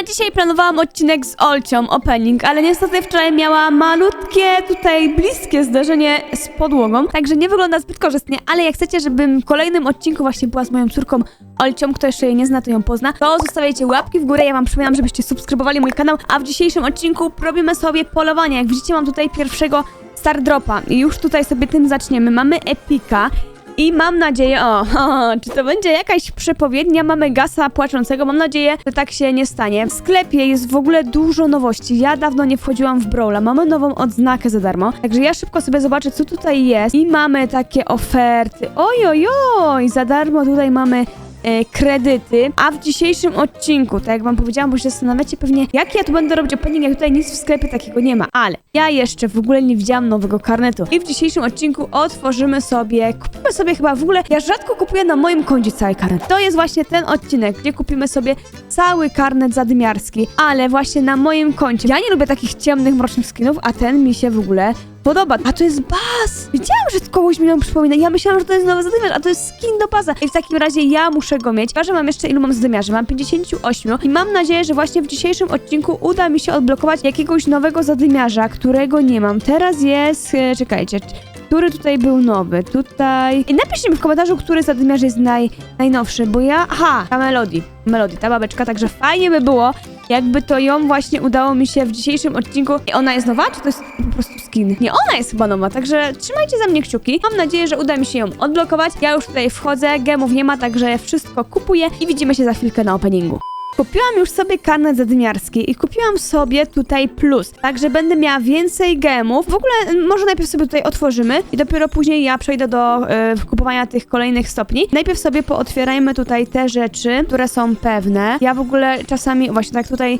Na dzisiaj planowałam odcinek z Olcią, opening, ale niestety wczoraj miała malutkie, tutaj bliskie zdarzenie z podłogą, także nie wygląda zbyt korzystnie, ale jak chcecie, żebym w kolejnym odcinku właśnie była z moją córką Olcią, kto jeszcze jej nie zna, to ją pozna, to zostawiajcie łapki w górę, ja wam przypominam, żebyście subskrybowali mój kanał, a w dzisiejszym odcinku robimy sobie polowanie. Jak widzicie, mam tutaj pierwszego Star Dropa i już tutaj sobie tym zaczniemy. Mamy Epika, i mam nadzieję, o, o, czy to będzie jakaś przepowiednia? Mamy gasa płaczącego. Mam nadzieję, że tak się nie stanie. W sklepie jest w ogóle dużo nowości. Ja dawno nie wchodziłam w Brawla. Mamy nową odznakę za darmo. Także ja szybko sobie zobaczę, co tutaj jest. I mamy takie oferty. Oj, oj, oj, za darmo tutaj mamy e, kredyty, a w dzisiejszym odcinku, tak jak wam powiedziałam, bo się zastanawiacie pewnie, jak ja tu będę robić opening, jak tutaj nic w sklepie takiego nie ma, ale ja jeszcze w ogóle nie widziałam nowego karnetu. I w dzisiejszym odcinku otworzymy sobie, kupimy sobie chyba w ogóle, ja rzadko kupuję na moim koncie cały karnet, to jest właśnie ten odcinek, gdzie kupimy sobie cały karnet zadymiarski, ale właśnie na moim koncie. Ja nie lubię takich ciemnych, mrocznych skinów, a ten mi się w ogóle podoba. A to jest bas! Wiedziałam, że kogoś mi ją przypomina. Ja myślałam, że to jest nowy zadymiarz, a to jest skin do baza. I w takim razie ja muszę go mieć. Chyba, że mam jeszcze ilu mam zadymiarzy. Mam 58 i mam nadzieję, że właśnie w dzisiejszym odcinku uda mi się odblokować jakiegoś nowego zadymiarza, którego nie mam. Teraz jest... e, Czekajcie. Który tutaj był nowy? Tutaj... I napiszcie mi w komentarzu, który zadymiarz jest naj, najnowszy, bo ja... Aha, ta Melody. Melody, ta babeczka, także fajnie by było, jakby to ją właśnie udało mi się w dzisiejszym odcinku. I ona jest nowa, czy to jest po prostu skin? Nie, ona jest chyba nowa, także trzymajcie za mnie kciuki. Mam nadzieję, że uda mi się ją odblokować. Ja już tutaj wchodzę, gemów nie ma, także wszystko kupuję i widzimy się za chwilkę na openingu. Kupiłam już sobie karnet zadymiarski i kupiłam sobie tutaj plus, także będę miała więcej gemów. W ogóle m, może najpierw sobie tutaj otworzymy i dopiero później ja przejdę do e, kupowania tych kolejnych stopni. Najpierw sobie pootwierajmy tutaj te rzeczy, które są pewne. Ja w ogóle czasami, właśnie tak tutaj...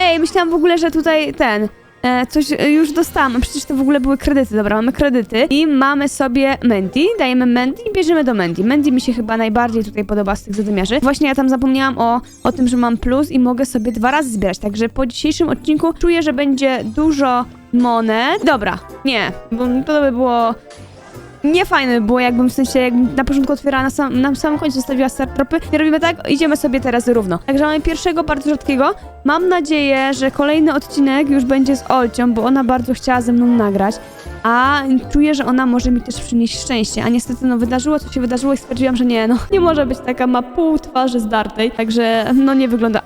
Ej, myślałam w ogóle, że tutaj ten... E, coś e, już dostałam, przecież to w ogóle były kredyty, dobra, mamy kredyty i mamy sobie Mandy, dajemy Mandy i bierzemy do Mandy. Mandy mi się chyba najbardziej tutaj podoba z tych zadymiarzy. Właśnie ja tam zapomniałam o, o tym, że mam plus i mogę sobie dwa razy zbierać, także po dzisiejszym odcinku czuję, że będzie dużo monet. Dobra, nie, bo to by było nie fajne by było, jakbym w sensie, jakbym na początku otwierała na, sam, na samym końcu zostawiła start tropy. Nie robimy tak, idziemy sobie teraz równo. Także mamy pierwszego, bardzo rzadkiego. Mam nadzieję, że kolejny odcinek już będzie z Olcią, bo ona bardzo chciała ze mną nagrać. A czuję, że ona może mi też przynieść szczęście. A niestety, no wydarzyło, co się wydarzyło i stwierdziłam, że nie, no nie może być taka, ma pół twarzy zdartej. Także, no nie wygląda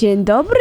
Dzień dobry,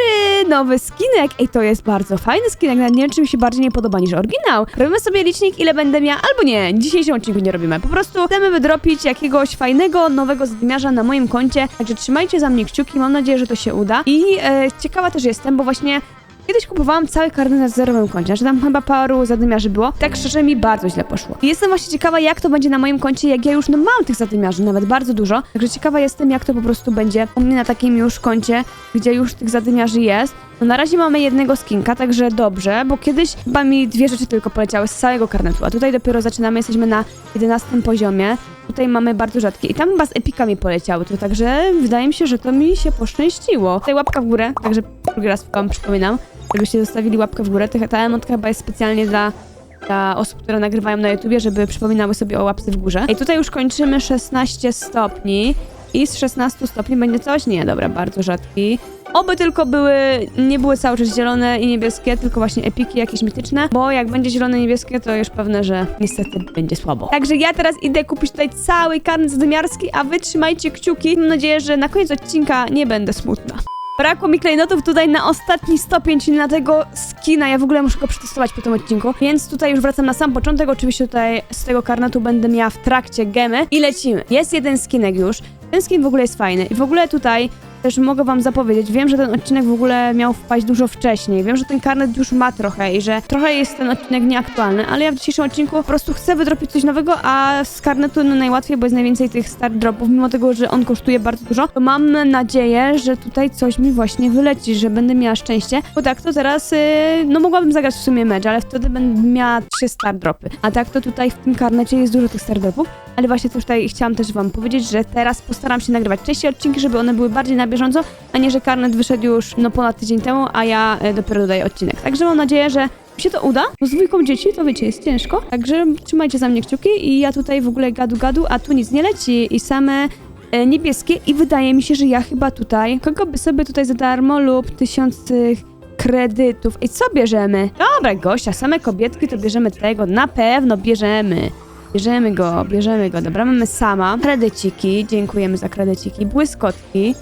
nowy skinek. Ej, to jest bardzo fajny skinek, nawet nie wiem, czy mi się bardziej nie podoba niż oryginał. Robimy sobie licznik, ile będę miała, albo nie, dzisiejszym odcinku nie robimy. Po prostu chcemy wydropić jakiegoś fajnego, nowego zdymiarza na moim koncie, także trzymajcie za mnie kciuki, mam nadzieję, że to się uda. I e, ciekawa też jestem, bo właśnie Kiedyś kupowałam cały karnet na zerowym koncie, że tam chyba paru zadymiarzy było. Tak szczerze mi bardzo źle poszło. I jestem właśnie ciekawa, jak to będzie na moim koncie, jak ja już no mam tych zadymiarzy, nawet bardzo dużo. Także ciekawa jestem, jak to po prostu będzie u mnie na takim już koncie, gdzie już tych zadymiarzy jest. No na razie mamy jednego skinka, także dobrze, bo kiedyś chyba mi dwie rzeczy tylko poleciały z całego karnetu, a tutaj dopiero zaczynamy, jesteśmy na 11 poziomie. Tutaj mamy bardzo rzadkie. I tam chyba z epikami poleciały, to także wydaje mi się, że to mi się poszczęściło. Tutaj łapka w górę, także drugi raz wam przypominam, żebyście zostawili łapkę w górę. Ta- Ta emotka chyba jest specjalnie dla, dla osób, które nagrywają na YouTubie, żeby przypominały sobie o łapce w górze. I tutaj już kończymy 16 stopni. I z 16 stopni będzie coś? Nie, dobra, bardzo rzadki. Oby tylko były, nie były cały czas zielone i niebieskie, tylko właśnie epiki jakieś mityczne, bo jak będzie zielone i niebieskie, to już pewne, że niestety będzie słabo. Także ja teraz idę kupić tutaj cały karnet zadymiarski, a wy trzymajcie kciuki. Mam nadzieję, że na koniec odcinka nie będę smutna. Brakło mi klejnotów tutaj na ostatni stopień, czyli na tego skina. Ja w ogóle muszę go przetestować po tym odcinku. Więc tutaj już wracam na sam początek. Oczywiście tutaj z tego karnetu będę miała w trakcie gemy. I lecimy. Jest jeden skinek już. Ten skin w ogóle jest fajny. I w ogóle tutaj też mogę wam zapowiedzieć. Wiem, że ten odcinek w ogóle miał wpaść dużo wcześniej. Wiem, że ten karnet już ma trochę i że trochę jest ten odcinek nieaktualny, ale ja w dzisiejszym odcinku po prostu chcę wydropić coś nowego, a z karnetu no najłatwiej, bo jest najwięcej tych start dropów, mimo tego, że on kosztuje bardzo dużo, to mam nadzieję, że tutaj coś mi właśnie wyleci, że będę miała szczęście, bo tak to teraz, yy, no mogłabym zagrać w sumie mecz, ale wtedy będę miała trzy start dropy, a tak to tutaj w tym karnecie jest dużo tych start dropów, ale właśnie też tutaj chciałam też wam powiedzieć, że teraz postaram się nagrywać częściej odcinki, żeby one były bardziej na bieżąco, a nie, że karnet wyszedł już no ponad tydzień temu, a ja e, dopiero dodaję odcinek. Także mam nadzieję, że mi się to uda. No z dwójką dzieci to wiecie, jest ciężko. Także trzymajcie za mnie kciuki i ja tutaj w ogóle gadu gadu, a tu nic nie leci i same e, niebieskie i wydaje mi się, że ja chyba tutaj, kogo by sobie tutaj za darmo lub tysiąc tych kredytów. I co bierzemy? Dobra, gościa, same kobietki to bierzemy tego, na pewno bierzemy. Bierzemy go, bierzemy go. Dobra, mamy sama. Kredyciki, dziękujemy za kredyciki. Błyskotki.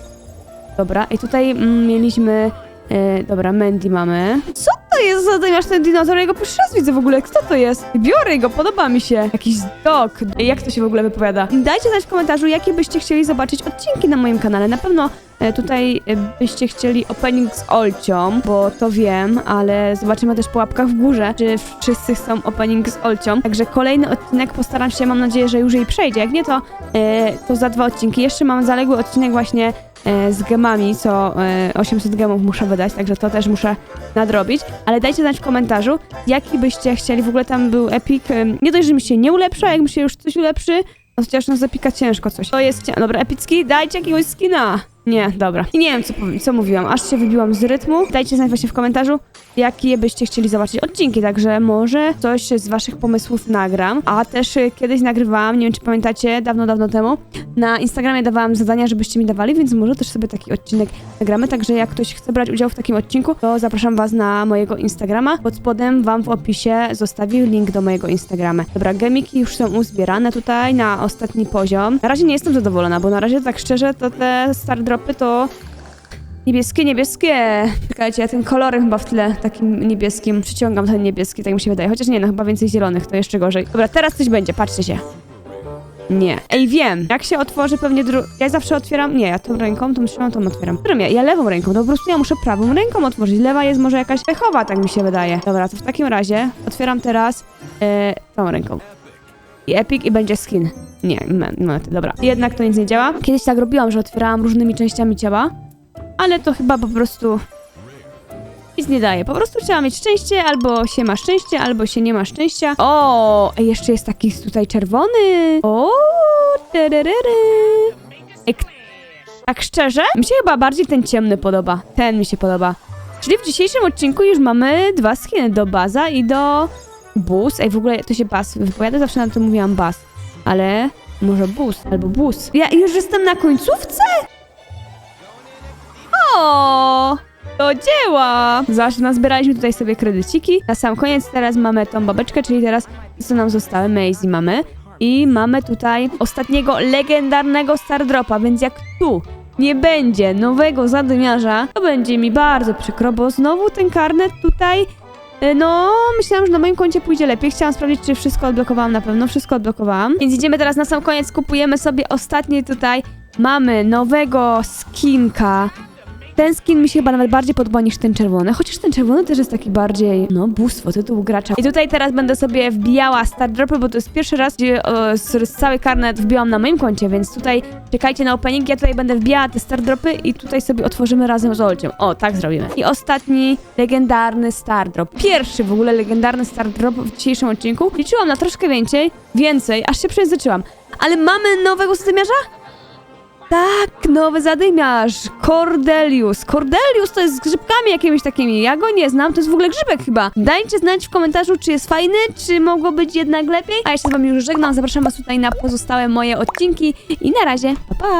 Dobra, i tutaj mm, mieliśmy... E, dobra, Mandy mamy. Co to jest za zamiast ten dinozaur? Ja go pierwszy raz widzę w ogóle. Kto to jest? Biorę go, podoba mi się. Jakiś dog. Jak to się w ogóle wypowiada? Dajcie znać w komentarzu, jakie byście chcieli zobaczyć odcinki na moim kanale. Na pewno tutaj e, byście chcieli opening z Olcią, bo to wiem, ale zobaczymy też po łapkach w górze, czy wszyscy chcą opening z Olcią. Także kolejny odcinek postaram się, mam nadzieję, że już jej przejdzie. Jak nie, to, e, to za dwa odcinki. Jeszcze mam zaległy odcinek właśnie e, z gemami, co e, 800 gemów muszę wydać, także to też muszę nadrobić. Ale dajcie znać w komentarzu, jaki byście chcieli. W ogóle tam był Epic. e, Nie dość, że mi się nie ulepsza, jak mi się już coś ulepszy, no chociaż no zapika ciężko coś. To jest, dobra, epicki, dajcie jakiegoś skina. Nie, dobra. I nie wiem, co, co mówiłam, aż się wybiłam z rytmu. Dajcie znać właśnie w komentarzu, jakie byście chcieli zobaczyć odcinki, także może coś z waszych pomysłów nagram. A też e, kiedyś nagrywałam, nie wiem czy pamiętacie, dawno, dawno temu, na Instagramie dawałam zadania, żebyście mi dawali, więc może też sobie taki odcinek nagramy. Także jak ktoś chce brać udział w takim odcinku, to zapraszam was na mojego Instagrama. Pod spodem wam w opisie zostawię link do mojego Instagrama. Dobra, gemiki już są uzbierane tutaj na ostatni poziom. Na razie nie jestem zadowolona, bo na razie tak szczerze to te star to Niebieskie, niebieskie. Czekajcie, ja ten kolorem chyba w tle takim niebieskim przyciągam ten niebieski, tak mi się wydaje. Chociaż nie, no chyba więcej zielonych, to jeszcze gorzej. Dobra, teraz coś będzie, patrzcie się. Nie. Ej, wiem. Jak się otworzy pewnie dru... Ja zawsze otwieram... Nie, ja tą ręką, tą trzymam, tą otwieram. Którą ja? Ja lewą ręką, to po prostu ja muszę prawą ręką otworzyć. Lewa jest może jakaś pechowa, tak mi się wydaje. Dobra, to w takim razie otwieram teraz e, tą ręką. I Epic i będzie skin. Nie, mety, dobra. Jednak to nic nie działa. Kiedyś tak robiłam, że otwierałam różnymi częściami ciała, ale to chyba po prostu nic nie daje. Po prostu trzeba mieć szczęście, albo się ma szczęście, albo się nie ma szczęścia. O, jeszcze jest taki tutaj czerwony. O, tererery. Tak szczerze, mi się chyba bardziej ten ciemny podoba. Ten mi się podoba. Czyli w dzisiejszym odcinku już mamy dwa skiny, do Baza i do Bus. Ej, w ogóle to się Bas wypowiada, zawsze na to mówiłam Bas. Ale może Bus albo Bus. Ja już jestem na końcówce? O! Do dzieła! Zawsze nazbieraliśmy tutaj sobie kredyciki. Na sam koniec teraz mamy tą babeczkę, czyli teraz co nam zostały? Maisie mamy. I mamy tutaj ostatniego legendarnego Stardropa, więc jak tu nie będzie nowego zadymiarza, to będzie mi bardzo przykro, bo znowu ten karnet tutaj no, myślałam, że na moim koncie pójdzie lepiej. Chciałam sprawdzić, czy wszystko odblokowałam na pewno. Wszystko odblokowałam. Więc idziemy teraz na sam koniec, kupujemy sobie ostatni tutaj. Mamy nowego skinka. Ten skin mi się chyba nawet bardziej podoba niż ten czerwony, chociaż ten czerwony też jest taki bardziej, no, bóstwo, tytuł gracza. I tutaj teraz będę sobie wbijała Star Dropy, bo to jest pierwszy raz, gdzie o, z, cały karnet wbiłam na moim koncie, więc tutaj czekajcie na opening, ja tutaj będę wbijała te Star Dropy i tutaj sobie otworzymy razem z Olcią. O, tak zrobimy. I ostatni legendarny Star Drop. Pierwszy w ogóle legendarny Star Drop w dzisiejszym odcinku. Liczyłam na troszkę więcej, więcej, aż się przejęzyczyłam. Ale mamy nowego zadymiarza? Tak, nowy zadymiarz. Cordelius. Cordelius to jest z grzybkami jakimiś takimi. Ja go nie znam, to jest w ogóle grzybek chyba. Dajcie znać w komentarzu, czy jest fajny, czy mogło być jednak lepiej. A ja się z wami już żegnam, zapraszam was tutaj na pozostałe moje odcinki i na razie, pa pa!